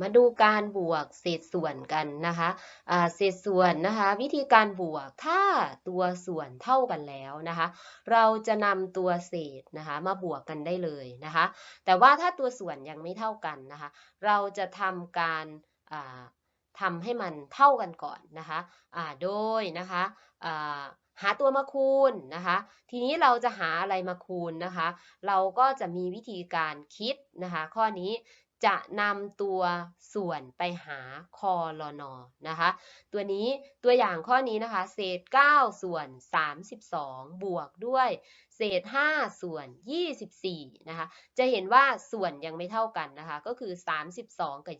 มาดูการบวกเศษส่วนกันนะคะเศษส่วนนะคะวิธีการบวกถ้าตัวส่วนเท่ากันแล้วนะคะเราจะนำตัวเศษนะคะมาบวกกันได้เลยนะคะแต่ว่าถ้าตัวส่วนยังไม่เท่ากันนะคะเราจะทำการอ่าทำให้มันเท่ากันก่อนนะคะโดยนะคะหาตัวมาคูณนะคะ ทีนี้เราจะหาอะไรมาคูณนะคะ เราก็จะมีวิธีการคิดนะคะ ข้อนี้ จะนำตัวส่วนไปหาคอลนอนะคะ ตัวนี้ตัวอย่างข้อนี้นะคะ เศษ 9 ส่วน 32 บวกด้วยเศษ 5 ส่วน 24 นะคะ จะเห็นว่าส่วนยังไม่เท่ากันนะคะ ก็คือ 32 กับ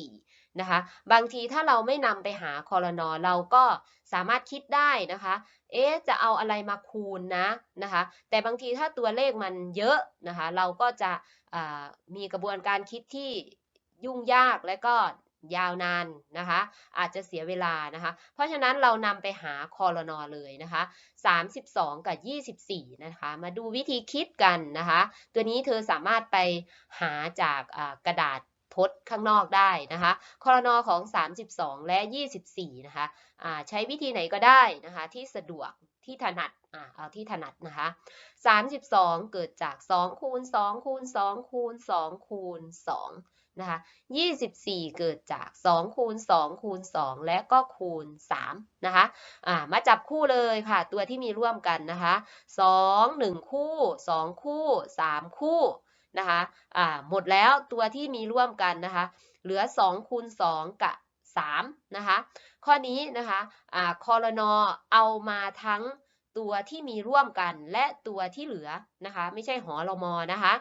24 นะคะ บางทีถ้าเราไม่นำไปหาคอลนอเราก็สามารถคิดได้นะคะ เอ๊ะจะเอาอะไรมาคูณนะนะคะ แต่บางทีถ้าตัวเลขมันเยอะนะคะ เราก็จะมีกระบวนการคิดที่ยุ่งยากและก็ ยาวนานนะคะ อาจจะเสียเวลานะคะ เพราะฉะนั้นเรานำไปหาคอรนอเลยนะคะ 32 กับ 24 นะคะ มาดูวิธีคิดกันนะคะ ตัวนี้เธอสามารถไปหาจากกระดาษทดข้างนอกได้นะคะคอรนอของ 32 และ 24 นะคะะใช้วิธีไหนก็ได้นะคะ ที่สะดวกที่ถนัดอ่าเอาที่ถนัดนะคะ 32 เกิดจาก 2 คูณ 2 คูณ 2 คูณ 2 คูณ 2 นะคะ24 เกิดจาก 2 คูณ 2 คูณ 2 และก็คูณ 3 นะคะอ่ามาจับคู่เลยค่ะ ตัวที่มีร่วมกันนะคะ2 1 คู่ 2 คู่ 3 คู่นะคะอ่าหมดแล้วตัวที่มีร่วมกันนะคะ เหลือ 2 คูณ 2 กับ 3 นะคะ ข้อนี้นะคะอ่าคอรนอเอามาทั้งตัวที่มีร่วมกันและตัวที่เหลือนะคะ ไม่ใช่หอรมอนะคะ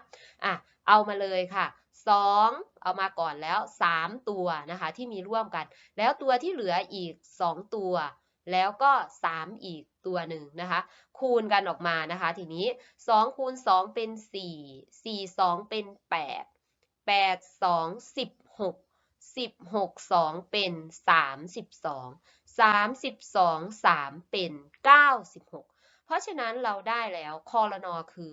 อะเอามาเลยค่ะ 2 เอามาก่อนแล้ว 3 ตัวนะคะที่มีร่วมกัน แล้วตัวที่เหลืออีก 2 ตัว แล้วก็ 3 อีกตัวหนึ่งนะคะ คูณกันออกมานะคะ ทีนี้ 2 คูณ 2 เป็น 4 4 2 เป็น 8 8 2 16 16 2 เป็น 32 32 3 เป็น 96 เพราะฉะนั้นเราได้แล้วคอรนอคือ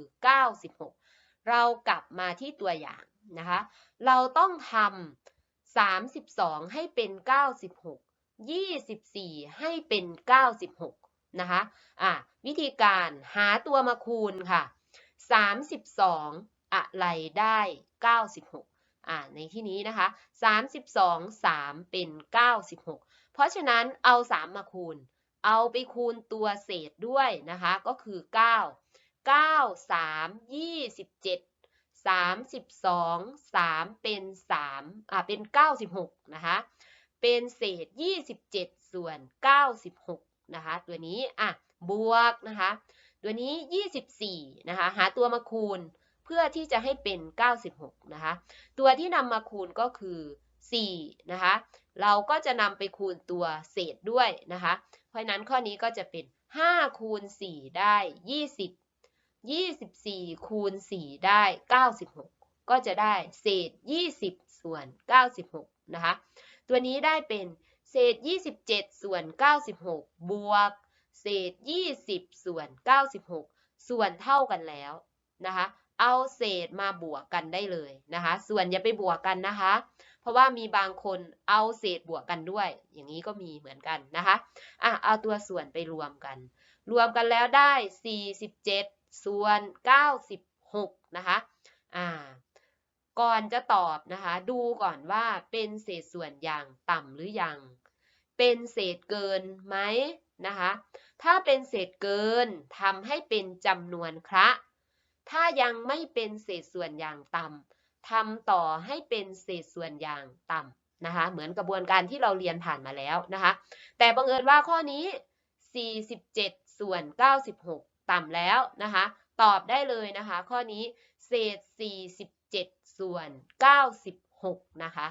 96 เรากลับมาที่ตัวอย่าง นะคะ เราต้องทำ32 ให้เป็น 96 24 ให้เป็น 96 นะคะอะวิธีการหาตัวมาคูณค่ะ 32 อะไรได้ 96อ่าในที่นี้นะคะ 32 3 เป็น 96 เพราะฉะนั้นเอา 3 มาคูณ เอาไปคูณตัวเศษด้วยนะคะ ก็คือ 9 9 3 27 32 3 เป็น 3 อ่า เป็น 96 นะคะ เป็นเศษ 27 ส่วน 96 นะคะ ตัวนี้ อะ บวกนะคะ ตัวนี้ 24 นะคะ หาตัวมาคูณเพื่อที่จะให้เป็น 96 นะคะ ตัวที่นำมาคูณก็คือ 4 นะคะ เราก็จะนำไปคูณตัวเศษด้วยนะคะ เพราะนั้นข้อนี้ก็จะเป็น 5 คูณ 4 ได้ 20 24 คูณ 4 ได้ 96 ก็จะได้เศษ 20 ส่วน 96 นะคะ ตัวนี้ได้เป็นเศษ 27 ส่วน 96 บวก เศษ 20 ส่วน 96 ส่วนเท่ากันแล้วนะคะ เอาเศษมาบวกกันได้เลยนะคะ ส่วนอย่าไปบวกกันนะคะ เพราะว่ามีบางคนเอาเศษบวกกันด้วย อย่างนี้ก็มีเหมือนกันนะคะ อะ เอาตัวส่วนไปรวมกัน รวมกันแล้วได้ 47 ส่วน 96 นะคะอ่าก่อนจะตอบนะคะ ดูก่อนว่าเป็นเศษส่วนอย่างต่ำหรือยัง เป็นเศษเกินไหมนะคะ ถ้าเป็นเศษเกินทำให้เป็นจำนวนคระถ้ายังไม่เป็นเศษส่วนอย่างต่ำทำต่อให้เป็นเศษส่วนอย่างต่ำนะคะ เหมือนกระบวนการที่เราเรียนผ่านมาแล้วนะคะ แต่บังเอิญว่าข้อนี้ 47 ส่วน 96 ต่ำแล้วนะคะ ตอบได้เลยนะคะ ข้อนี้เศษ 47 ส่วน 96 นะคะ